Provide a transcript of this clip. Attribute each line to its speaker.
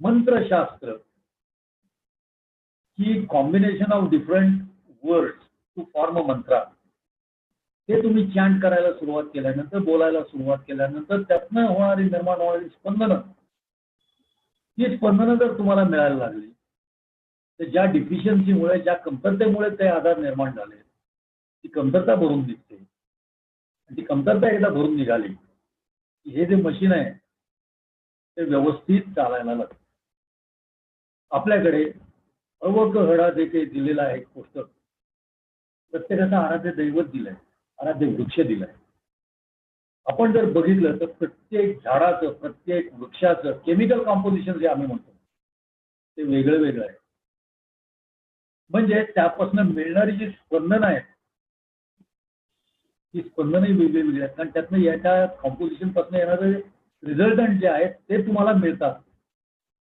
Speaker 1: मंत्रशास्त्र. He combination of different word to form a mantra ते तुम्ही chant करायला सुरुवात केल्यानंतर बोलायला सुरुवात केल्यानंतर त्यातनं होणारी निर्माण होणारी स्पंदनं. ती स्पंदनं जर तुम्हाला मिळायला लागली तर ज्या डिफिशियन्सीमुळे ज्या कमतरतेमुळे ते आधार निर्माण झाले ती कमतरता भरून निघते. आणि ती कमतरता एकदा भरून निघाली हे जे मशीन आहे ते व्यवस्थित चालायला लागतं. आपल्याकडे अवगहडा जे काही दिलेला आहे पुस्तक. प्रत्येकाचं आराध्य दैवत दिलंय आराध्य वृक्ष दिलाय. आपण जर बघितलं तर प्रत्येक झाडाचं प्रत्येक वृक्षाचं केमिकल कॉम्पोजिशन जे आम्ही म्हणतो ते वेगळं वेगळं आहे. म्हणजे त्यापासून मिळणारी जी स्पंदनं आहेत ती स्पंदनही वेगळी वेगळी आहेत. कारण त्यातनं याच्या कॉम्पोजिशनपासून येणारे रिझल्टंट जे आहेत ते तुम्हाला मिळतात.